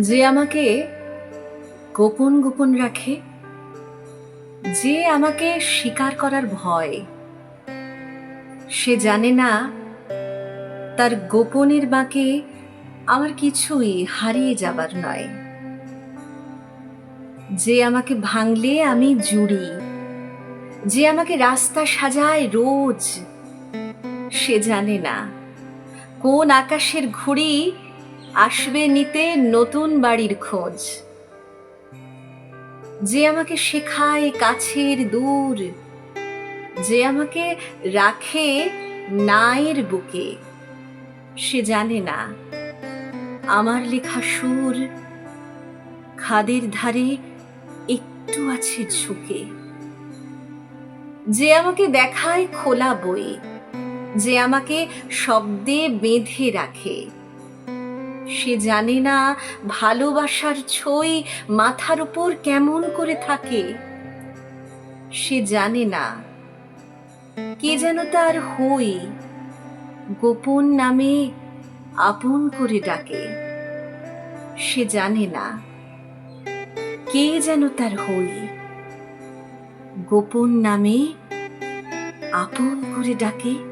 যে আমাকে গোপন গোপন রাখে, যে আমাকে স্বীকার করার ভয়, সে জানে না তার গোপনের বাঁকে আমার কিছুই হারিয়ে যাবার নয়। যে আমাকে ভাঙলে আমি জুড়ি যে আমাকে রাস্তা সাজায় রোজ, সে জানে না। কোন আকাশের ঘুড়ি আসবে নিতে নতুন বাড়ির খোঁজ। যে আমাকে শেখায় কাছের দূর, যে আমাকে রাখে নায়ের বুকে, সে জানে না। আমার লেখা সুর খাদের ধারে একটু আছে ঝুঁকে। যে আমাকে দেখায় খোলা বই, যে আমাকে শব্দে বেঁধে রাখে। সে জানে না ভালোবাসার ছই মাথার উপর কেমন করে থাকে। সে জানে না কে যেন তার হই গোপন নামে আপন করে ডাকে। সে জানে না কে যেন তার হই গোপন নামে আপন করে ডাকে।